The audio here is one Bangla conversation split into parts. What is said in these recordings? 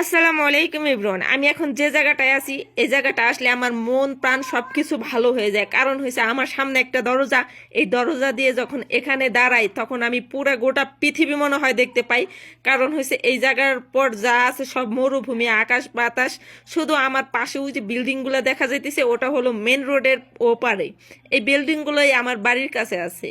আসসালামু আলাইকুম ইব্রন। আমি এখন যে জায়গাটায় আছি, এই জায়গাটা আসলে আমার মন, প্রাণ সবকিছু ভালো হয়ে যায়। কারণ হয়েছে আমার সামনে একটা দরজা। এই দরজা দিয়ে যখন এখানে দাঁড়াই, তখন আমি পুরো গোটা পৃথিবী মনে হয় দেখতে পাই। কারণ হয়েছে এই জায়গার পর যা আছে সব মরুভূমি, আকাশ বাতাস। শুধু আমার পাশে ওই যে বিল্ডিংগুলো দেখা যাইতেছে, ওটা হলো মেন রোডের ওপারে। এই বিল্ডিংগুলোই আমার বাড়ির কাছে আছে।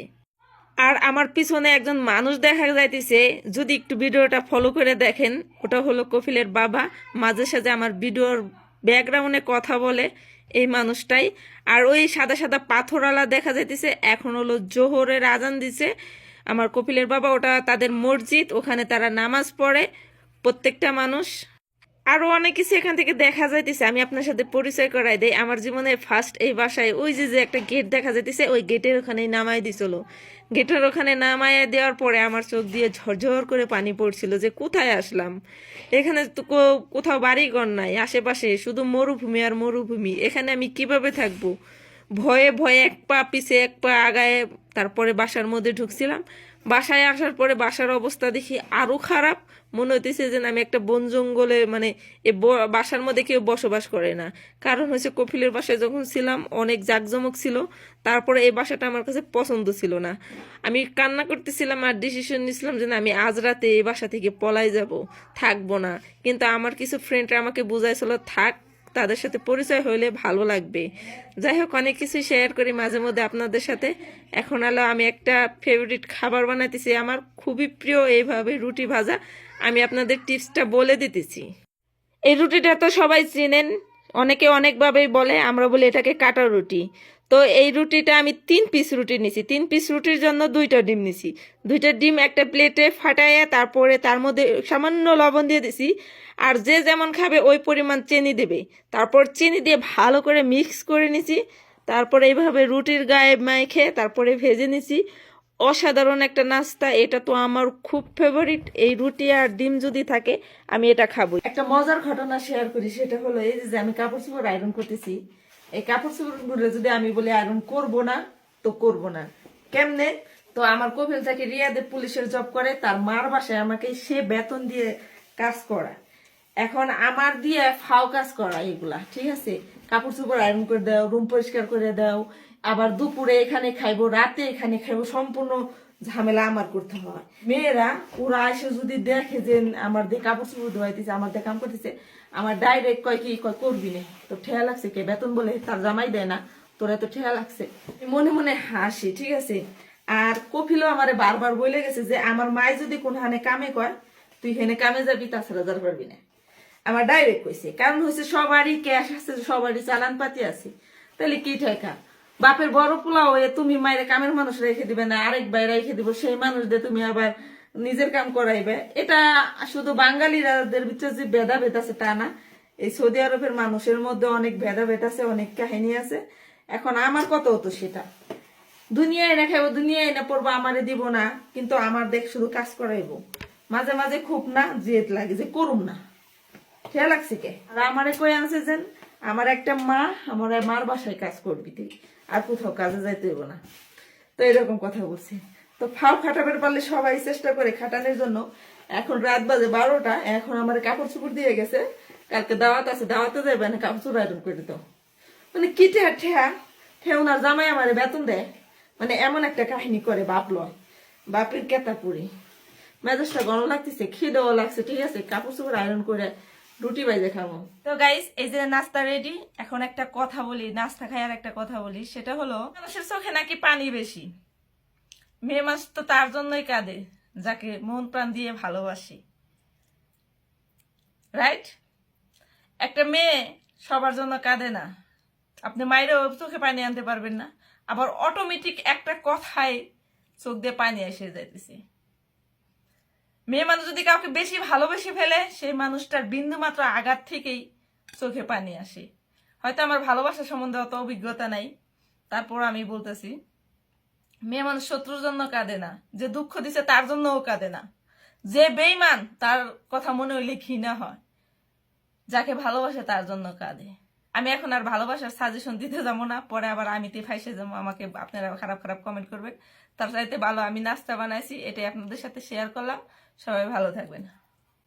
আর আমার পিছনে একজন মানুষ দেখা যাইতেছে। যদি একটু ভিডিওটা ফলো করে দেখেন, ওটা হলো কফিলের বাবা। মাঝে সাঝে আমার ভিডিওর ব্যাকগ্রাউন্ডে কথা বলে এই মানুষটাই। আর ওই সাদা সাদা পাথরওয়ালা দেখা যাইতেছে, এখন হলো জোহরের আজান দিছে। আমার কপিলের বাবা, ওটা তাদের মসজিদ, ওখানে তারা নামাজ পড়ে। প্রত্যেকটা মানুষ আরও অনেক কিছু এখান থেকে দেখা যাইতেছে, আমি আপনার সাথে পরিচয় করাই দেই। আমার জীবনে ফার্স্ট এই বাসায় ওই যে যে একটা গেট দেখা যাইতেছে, ওই গেটের ওখানে নামাই দিছিল। গেটের ওখানে নামায় দেওয়ার পরে আমার চোখ দিয়ে ঝরঝর করে পানি পড়ছিল যে, কোথায় আসলাম? এখানে তো কোথাও বাড়িঘর নাই, আশেপাশে শুধু মরুভূমি আর মরুভূমি। এখানে আমি কীভাবে থাকব? ভয়ে ভয়ে এক পা পিছে, এক পা আগায় তারপরে বাসার মধ্যে ঢুকছিলাম। বাসায় আসার পরে বাসার অবস্থা দেখি আরও খারাপ। মনে হইতেছে যে আমি একটা বন জঙ্গলে মানে এ বাসার মধ্যে কেউ বসবাস করে না। কারণ হচ্ছে কপিলের বাসায় যখন ছিলাম অনেক জাকজমক ছিল। তারপরে এই বাসাটা আমার কাছে পছন্দ ছিল না। আমি কান্না করতেছিলাম আর ডিসিশন নিছিলাম যে না, আমি আজ রাতে এই বাসা থেকে পলাই যাব থাকব না। কিন্তু আমার কিছু ফ্রেন্ডরা আমাকে বুঝাইছিল থাক তাদের সাথে পরিচয় হইলে ভালো লাগবে। যাই হোক, অনেক কিছু শেয়ার করি মাঝে মধ্যে আপনাদের সাথে। এখন আলো আমি একটা ফেভারিট খাবার বানাইতেছি। আমার খুবই প্রিয় এইভাবে রুটি ভাজা। আমি আপনাদের টিপসটা বলে দিতেছি। এই রুটিটা তো সবাই চেনেন। অনেকে অনেকভাবেই বলে, আমরা বলি এটাকে কাটা রুটি। তো এই রুটিটা আমি তিন পিস রুটি নিছি। তিন পিস রুটির জন্য দুইটা ডিম নিছি। দুইটা ডিম একটা প্লেটে ফাটাইয়া তারপরে তার মধ্যে সামান্য লবণ দিয়ে দিছি। আর যে যেমন খাবে ওই পরিমাণ চিনি দেবে। তারপর চিনি দিয়ে ভালো করে মিক্স করে নিছি। তারপরে এইভাবে রুটির গায়ে মাইখে তারপরে ভেজে নিছি। অসাধারণ একটা নাস্তা, এটা তো আমার খুব ফেভারিট এই রুটি আর ডিম যদি থাকে, আমি এটা খাব একটা মজার ঘটনা শেয়ার করি, সেটা হলো এই যে আমি কাপড় চোপড় আয়রন করতেছি। এই কাপড় চোপড়গুলো যদি আমি বলি আয়রন করব না, তো করব না। কেমনে? তো আমার কপিল থেকে রিয়াদের পুলিশের জব করে, তার মার বাসায় আমাকে সে বেতন দিয়ে কাজ করা। এখন আমার দিয়ে ফাও কাজ করা এগুলা, ঠিক আছে? কাপড় চোপড় আয়রন করে দাও রুম পরিষ্কার করে দাও আবার দুপুরে এখানে খাইবো, রাতে এখানে খাইবো, সম্পূর্ণ ঝামেলা আমার করতে হয়। মেয়েরা, ওরা এসে যদি দেখে যে আমার দিয়ে কাপড় ধোয়াইতেছে, আমার দিয়ে কাম করতেছে, আমার ডাইরেক্ট কয় কি, কয়, করবি না? তো ঠেয়া লাগছে কে? বেতন বলে তার জামাই দেয় না। তোরা তো ঠেয়া লাগছে। মনে মনে হাসি, ঠিক আছে? আর কপিলও আমারে বারবার বলে গেছে যে, আমার মায় যদি কোন হানে কামে কয়, তুই হেনে কামে যাবি, তাছাড়া যার পারবি না। আমার ডাইরেক্ট কইছে। কারণ হচ্ছে সবারই ক্যাশ আছে, সবারই চালান পাতি আছে। তাহলে কি ঠেকা? বাপের বড় পোলাও হয়ে তুমি মায়ের কামের মানুষ রেখে দিবে না, আরেক ভাই রেখে দিব, সেই মানুষ দিয়ে তুমি আবার নিজের কাম করাইবে। এটা শুধু বাঙালিরাদের ভিতরে যে ভেদাভেদ আছে তা না, এই সৌদি আরবের মানুষের মধ্যে অনেক ভেদাভেদ আছে, অনেক কাহিনী আছে। এখন আমার কত হতো সেটা। দুনিয়ায় না খাইবো, দুনিয়ায় না পড়ব, আমারে দিব না, কিন্তু আমার দেখ শুধু কাজ করাইবো। মাঝে মাঝে খুব না, জেদ লাগে যে করুম না। খেয়াল লাগছে কে? আর আমারে কই আনছে যেন? আমার একটা মা আমার মার বাসায় কাজ করবি তুই। আর কোথাও কাজে যাইতে হইব না। তো এরকম কথা বলছে। তো ফাও খাটাবের পারলে সবাই চেষ্টা করে খাটানোর জন্য। এখন রাত বাজে বারোটা, এখন আমার কাপড় চোপড় দিয়ে গেছে। কালকে দাওয়াত আছে, দাওয়াতে যাবে না, কাপড় চোপড় আয়রন করে দিত মানে কি ঠেয়া ঠেয়া, ঠেউনার জামাই আমারে বেতন দেয়। মানে এমন একটা কাহিনী করে বাপ লয়। বাপের কেতা পুরি মেজাজটা গরম লাগতেছে, খিদেও লাগছে, ঠিক আছে, কাপড় চোপড় আয়রন করে রুটি বাইজে খাব। তো গাইস এই যে নাস্তা রেডি এখন একটা কথা বলি, নাস্তা খাই আর একটা কথা বলি, সেটা হলো, মানুষের চোখে নাকি পানি বেশি? মেয়ে মাস তো তার জন্যই কাঁদে, যাকে মন প্রাণ দিয়ে ভালোবাসি। রাইট একটা মেয়ে সবার জন্য কাঁদে না। আপনি মায়েরও চোখে পানি আনতে পারবেন না, আবার অটোমেটিক একটা কথায় চোখ দিয়ে পানি এসে যাইতেছে। মেয়ে মানুষ যদি কাউকে বেশি ভালোবেসে ফেলে, সেই মানুষটার বিন্দু মাত্র আঘাত থেকেই চোখে পানি আসে। হয়তো আমার ভালোবাসা সম্বন্ধে অত অভিজ্ঞতা নাই। তারপর আমি বলতেছি, মেয়ে মানুষ শত্রুর জন্য কাঁদে না। যে দুঃখ দিছে তার জন্যও কাঁদে না। যে বেইমান তার কথা মনে হইলে ঘৃণা হয়। যাকে ভালোবাসে তার জন্য কাঁদে। আমি এখন আর ভালোবাসার সাজেশন দিতে যাব না। পরে আবার আমি তে ফাইসে যাব আমাকে আপনারা খারাপ খারাপ কমেন্ট করবেন। তার চাইতে ভালো আমি নাস্তা বানাইছি, এটাই আপনাদের সাথে শেয়ার করলাম। সবাই ভালো থাকবেন।